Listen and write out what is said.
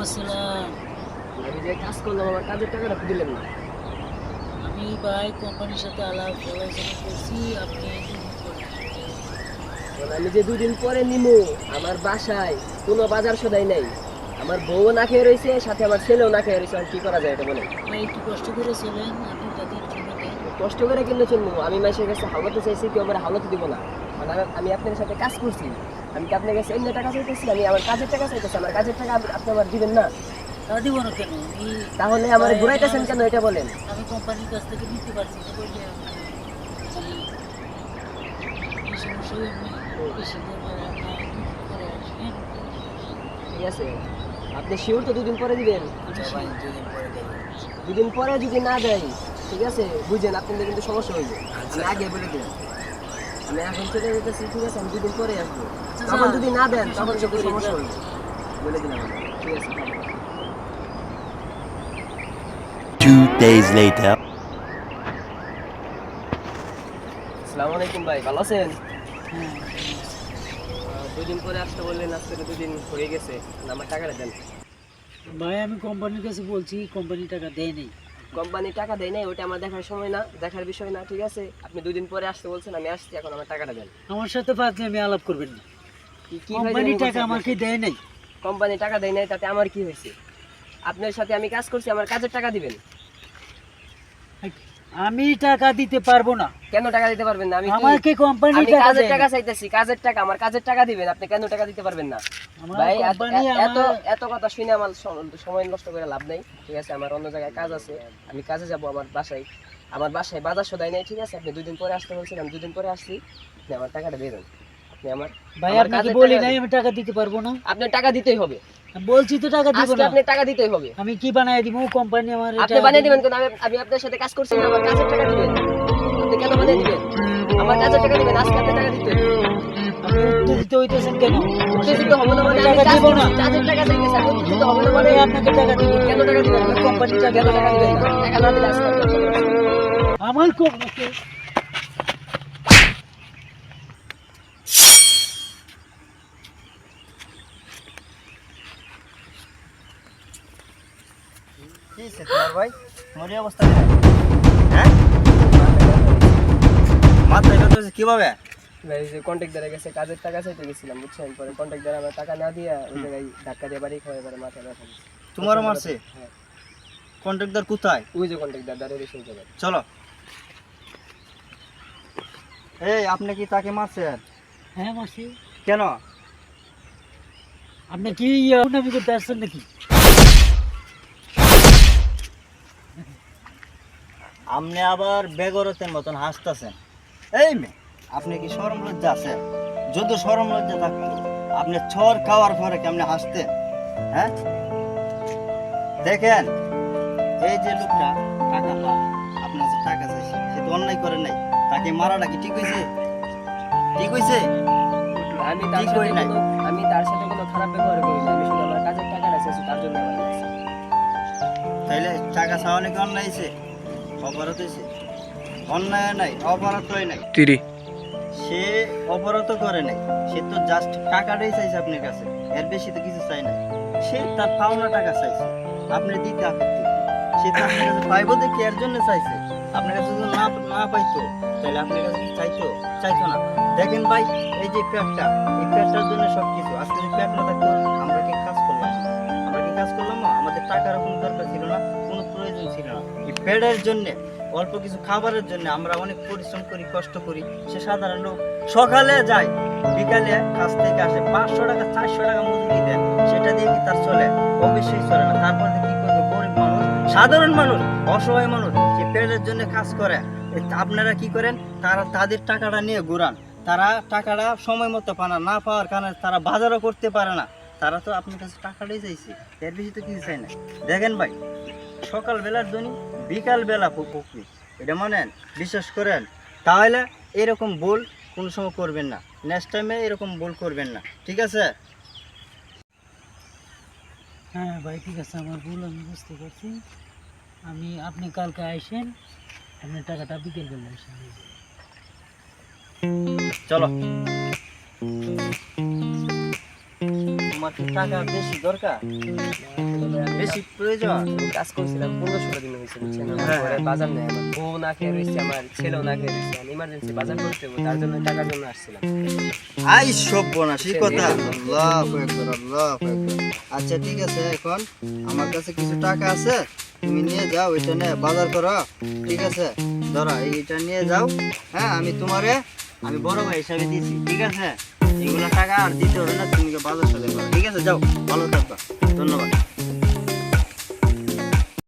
আসসালাম আমি যে কাজ করলাম আমার কাজের টাকাটা দিলেন না। আমি ভাই কোম্পানির সাথে আলাপ আলোচনা করছি আপনি আমি যে দুদিন পরে নিমু আমার বাসায় কোনো বাজার সদাই নাই। আমার বউ না খেয়ে রয়েছে সাথে আমার ছেলেও না খেয়ে রয়েছে আর কি করা যায় এটা বলে একটু কষ্ট করে চলেন আপনি তাদের কষ্ট করে কিন্তু চলবো আমি মাসের কাছে হাওলাতে চাইছি কেউ আমার হাওলাতে দিব না। আমি- আমি আপনার সাথে কাজ করছি। আমি কি আপনার কাছে এমনি টাকা চাইতেছি? আমি আমার কাজের টাকা চাইতেছি আমার কাজের টাকা আপনি আমার দিবেন না? দিব না কেন? তাহলে আমার ঘুরাইতেছেন কেন এটা বলেন? আমি কোম্পানির কাছ থেকে নিতে পারছি আসেন ঠিক আছে। আপনি শিওর তো দুদিন পরে দিবেন? দুদিন পরে যদি না দেয় ঠিক আছে? বুঝেন আপনাদের কিন্তু সমস্যা হইবে। আগে বলে দিন আমি এখন চলে যেতেছি ঠিক আছে আমি দুদিন পরে আসব। তখন যদি না দেন তখন কিন্তু সমস্যা হইবে বলে দিলাম আমি। ঠিক আছে থাকো। Two days later. আসসালামু আলাইকুম ভাই ভালো আছেন? দুদিন পরে আসতে বললেন আজকে তো দুদিন হয়ে গেছে। না, আমার টাকাটা দেন। ভাই আমি কোম্পানির কাছে বলছি কোম্পানি টাকা দেয় নেই। কোম্পানি টাকা দেয় নাই ওটা আমার দেখার সময় না দেখার বিষয় না ঠিক আছে? আপনি দুদিন পরে আসতে বলছেন আমি আসছি এখন আমার টাকাটা দেন। আমার সাথে পাতলে আমি আলাপ করবেন না। কোম্পানি টাকা আমাকে দেয় নাই। কোম্পানি টাকা দেয় নাই তাতে আমার কি হয়েছে? আপনার সাথে আমি কাজ করছি আমার কাজের টাকা দিবেন। আমি টাকা দিতে পারব না। কেন টাকা দিতে পারবেন না? আমি কি- আমাকে কোম্পানি টাকা কাজের টাকা চাইতেছি কাজের টাকা আমার কাজের টাকা দিবেন আপনি কেন টাকা দিতে পারবেন না? ভাই এত- এত কথা শুনে আমার সময় নষ্ট করে লাভ নাই ঠিক আছে? আমার অন্য জায়গায় কাজ আছে আমি কাজে যাব আমার বাসায়। আমার বাসায় বাজার সদাই নাই ঠিক আছে? আপনি দুদিন পরে আসতে বলছেন আমি দুদিন পরে আসছি। আপনি আমার টাকাটা দিয়ে দেন। আপনি আমার ভাই আমার আপনাকে বলি টাকা নাই আমি টাকা দিতে পারব না? আপনার টাকা দিতেই হবে। বলছি তো টাকা দিব না। আপনি টাকা দিতেই হবে। আমি কি বানায় দিব? কোম্পানি আমার আপনি বানিয়ে দিবেন কেন আমি আপনার সাথে কাজ করছি না আমার কাজের টাকা দিবেন। আপনি কেন বানিয়ে দিবেন? আমার কাজের টাকা দিবেন আজকে আপনি টাকা দিতে। উত্তেজিত হইতেছেন কেন? উত্তেজিত হব না মানে টাকা দিব না। কাজের টাকা চাইতেছি আমি উত্তেজিত হব না মানে আপনাকে টাকা দিব। কেন টাকা দিবেন টাকা টাকা দিবেন? টাকা না দিলে আজকে। আমার কোম্পানি কি হয়েছে তোমার ভাই তোমার এই অবস্থা কেন? হ্যাঁ মাথায় ব্যথা হয়েছে কীভাবে ভাই যে কন্ট্যাক্টদারে গেছে কাজের টাকা চাইতে গেছিলাম বুঝছেন পরে কন্ট্যাক্টদার আমার টাকা না দিয়ে ওই জায়গায় ধাক্কা দিয়ে বাড়ি খাওয়া এবারে মাথা ব্যথা দিচ্ছে। তোমারও মারছে হ্যাঁ কন্ট্রাক্টর কোথায় ওই যে কন্ট্যাক্টদার দাঁড়িয়ে সেই জায়গায় চলো এই আপনি কি তাকে মারছেন হ্যাঁ মাসি কেন আপনি কি নামি করতে আসছেন নাকি আপনি আবার বেগরতের মতন হাসতেছেন। এই মে আপনি কি সরম লজ্জা আছে যদি সরম লজ্জা থাকতো আপনি ছর খাওয়ার পরে কেমনে হাসতেন হ্যাঁ? দেখেন এই যে লোকটা টাকা পায় আপনার যে টাকা চাইছে সে তো অন্যায় করে নাই। তাকে মারাটা কি ঠিক হয়েছে? ঠিক হয়েছে? আমি তার করি নাই। আমি তার সাথে কোনো খারাপ ব্যবহার করি না আমি শুধু আমার কাজের টাকাটা চাইছি তার জন্য আমার তাইলে টাকা চাওয়া নাকি অন্যায় হয়েছে? অপরাধ হয়েছে? অন্যায় নাই অপরাধ হয় নাই। তিরি। সে অপরাধ করে নাই। সে তো জাস্ট টাকাটাই চাইছে আপনার কাছে। এর বেশি তো কিছু চাই না সে তার পাওনা টাকা চাইছে। আপনি দিতে আপত্তি কি? সে তো আপনার কাছে পাইবো দেখে এর জন্য চাইছে। আপনার কাছে যদি না না পাইতো তাহলে আপনার কাছে কি চাইতো? চাইতো না। দেখেন ভাই এই যে পেটটা এই পেটটার জন্য সব কিছু আজকে যদি পেট না থাকতো আমরা কি কাজ করলাম? আমরা কি কাজ করলাম? না আমাদের টাকার কোনো দরকার ছিল পেটের জন্য, অল্প কিছু খাবারের জন্য আমরা অনেক পরিশ্রম করি, কষ্ট করি। সে সাধারণ লোক সকালে যায়, বিকালে কাজ থেকে আসে, পাঁচশো টাকা, চারশো টাকা মজুরি দেন সেটা দিয়ে কি তার চলে? অবশ্যই চলে না। তারপরে কি করবে? গরিব মানুষ, সাধারণ মানুষ, অসহায় মানুষ যে পেটের জন্য কাজ করে। আপনারা কি করেন? তারা তাদের টাকাটা নিয়ে ঘুরান। তারা টাকাটা সময় মতো পায় না না পাওয়ার কারণে তারা বাজারও করতে পারে না। তারা তো আপনার কাছে টাকাটাই চাইছে। এর বেশি তো কিছু চাই না। দেখেন ভাই সকাল বেলার জন্য বিকাল বেলা পুকুরি। এটা মানেন বিশ্বাস করেন। তাহলে এরকম বল কোনো সময় করবেন না। নেক্সট টাইমে এরকম বল করবেন না। ঠিক আছে? হ্যাঁ ভাই ঠিক আছে। আমার ভুল আমি বুঝতে পারছি। আমি আপনি কালকে আসেন আপনি টাকাটা বিকেল বেলা আসেন চলো। কি টাকা বেশি দরকার? বেশি প্রয়োজন? কাজ করছিলাম দিন হয়েছে বুঝছেন? আমার হ্যাঁ। বাজার নেই আমার বউ না খেয়ে রয়েছে আমার ছেলেও না খেয়ে রয়েছে আমি ইমার্জেন্সি বাজার করতে হবে তার জন্য টাকার জন্য আসছিলাম। আই সব বোনা সেই কথা আল্লাহ আল্লাহ আচ্ছা ঠিক আছে এখন আমার কাছে কিছু টাকা আছে তুমি নিয়ে যাও এটা নিয়ে বাজার করো ঠিক আছে? ধরো এইটা নিয়ে যাও হ্যাঁ আমি তোমারে আমি বড় ভাই হিসাবে দিছি ঠিক আছে? এগুলো টাকা আর দিতে হবে না, তুমি বাজার সাথে ঠিক আছে, যাও, ভালো থাকবা ধন্যবাদ।